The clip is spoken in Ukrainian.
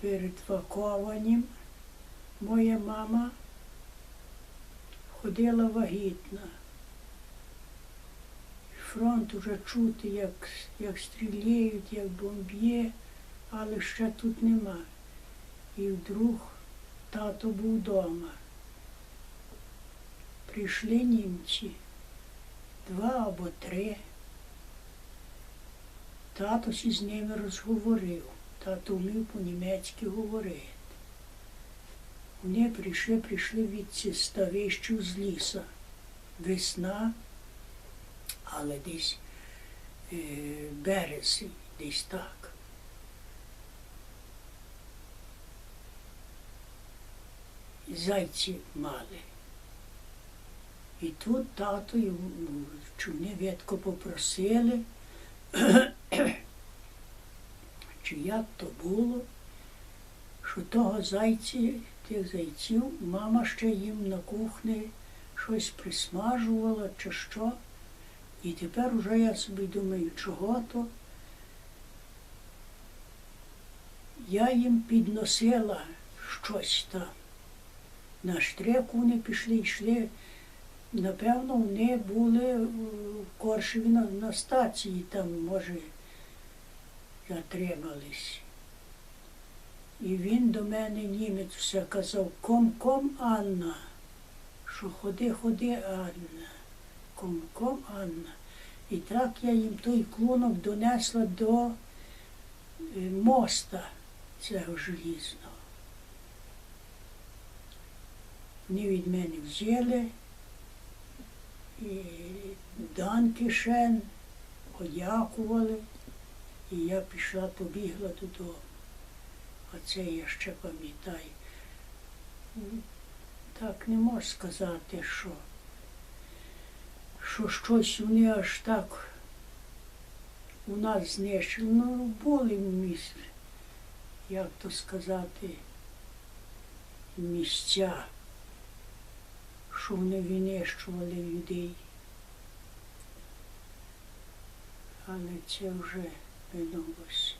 перед вакованням моя мама ходила вагітна. Фронт уже чути, як, як стріляють, як бомб'є, але ще тут нема. І вдруг тато був вдома. Прийшли німці, два або три. Тато з ними розговорив. Тато вмів по-німецьки говорити. Вони прийшли, прийшли від ставищу з ліса. Весна, але десь е, березень, десь так. Зайці мали. І тут тато і чуни ветко попросили, чи як то було, що того зайці, тих зайців, мама ще їм на кухні щось присмажувала чи що. І тепер уже я собі думаю, чого то. Я їм підносила щось там. На штреку вони пішли, йшли. Напевно, вони були в Коршеві на, на стації, там, може, затримались. І він до мене німець все казав, ком-ком Анна, що ходи, ходи, Анна, ком-ком Анна. І так я їм той клунок донесла до е, моста цього желізного. Вони від мене взяли і данки шен, подякували, і я пішла, побігла додому. Оце я ще пам'ятаю. Так не можу сказати, що, що щось вони аж так у нас знищили. Ну, були місця, як то сказати, місця, що вони винищували людей. Але це вже böyle olmuş.